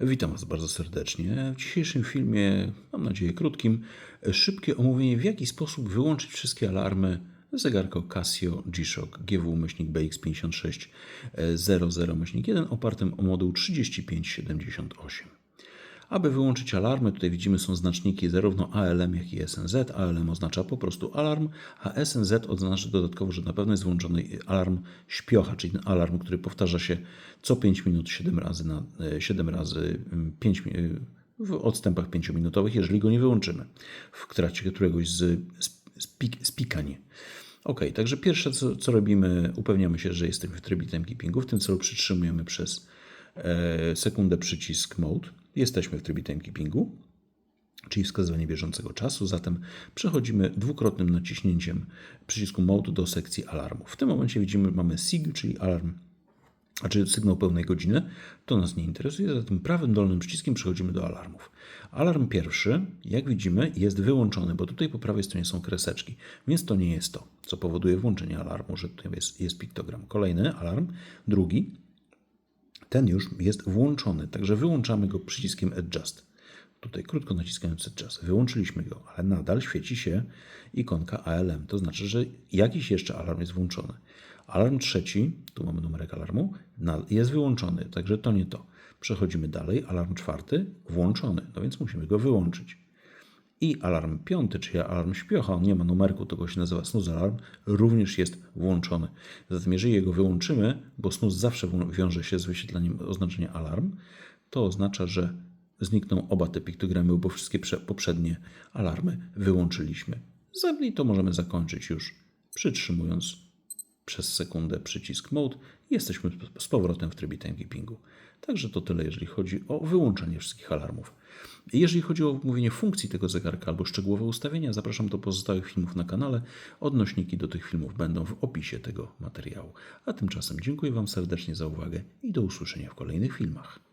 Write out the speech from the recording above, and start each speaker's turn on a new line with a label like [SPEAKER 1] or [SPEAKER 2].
[SPEAKER 1] Witam Was bardzo serdecznie. W dzisiejszym filmie, mam nadzieję krótkim, szybkie omówienie w jaki sposób wyłączyć wszystkie alarmy zegarka Casio G-Shock GW-BX5600-1 opartym o moduł 3578. Aby wyłączyć alarmy, tutaj widzimy są znaczniki zarówno ALM, jak i SNZ. ALM oznacza po prostu alarm, a SNZ oznacza dodatkowo, że na pewno jest włączony alarm śpiocha, czyli ten alarm, który powtarza się co 5 minut 7 razy, na, 7 razy 5 w odstępach 5-minutowych, jeżeli go nie wyłączymy w trakcie któregoś z, z pikań. Ok, także pierwsze co, co robimy, upewniamy się, że jesteśmy w trybie timekeepingu. W tym celu przytrzymujemy przez e, sekundę przycisk Mode. Jesteśmy w trybie timekeepingu, czyli wskazywanie bieżącego czasu. Zatem przechodzimy dwukrotnym naciśnięciem przycisku Mode do sekcji alarmu. W tym momencie widzimy, mamy SIG, czyli alarm, znaczy sygnał pełnej godziny. To nas nie interesuje. Zatem prawym dolnym przyciskiem przechodzimy do alarmów. Alarm pierwszy, jak widzimy, jest wyłączony, bo tutaj po prawej stronie są kreseczki, więc to nie jest to, co powoduje włączenie alarmu, że tutaj jest, jest piktogram. Kolejny alarm, drugi, ten już jest włączony, także wyłączamy go przyciskiem Adjust. Tutaj krótko naciskając Adjust. Wyłączyliśmy go, ale nadal świeci się ikonka ALM. To znaczy, że jakiś jeszcze alarm jest włączony. Alarm trzeci, tu mamy numerek alarmu, jest wyłączony, także to nie to. Przechodzimy dalej. Alarm czwarty włączony, no więc musimy go wyłączyć. I alarm piąty, czyli alarm śpiocha, on nie ma numerku, go się nazywa snooze alarm, również jest włączony. Zatem jeżeli jego wyłączymy, bo snooze zawsze wiąże się z wyświetlaniem oznaczenia alarm, to oznacza, że znikną oba te piktogramy, bo wszystkie poprzednie alarmy wyłączyliśmy. I to możemy zakończyć już przytrzymując przez sekundę przycisk Mode jesteśmy z powrotem w trybie timekeepingu. Także to tyle, jeżeli chodzi o wyłączenie wszystkich alarmów. Jeżeli chodzi o omówienie funkcji tego zegarka albo szczegółowe ustawienia, zapraszam do pozostałych filmów na kanale. Odnośniki do tych filmów będą w opisie tego materiału. A tymczasem dziękuję Wam serdecznie za uwagę i do usłyszenia w kolejnych filmach.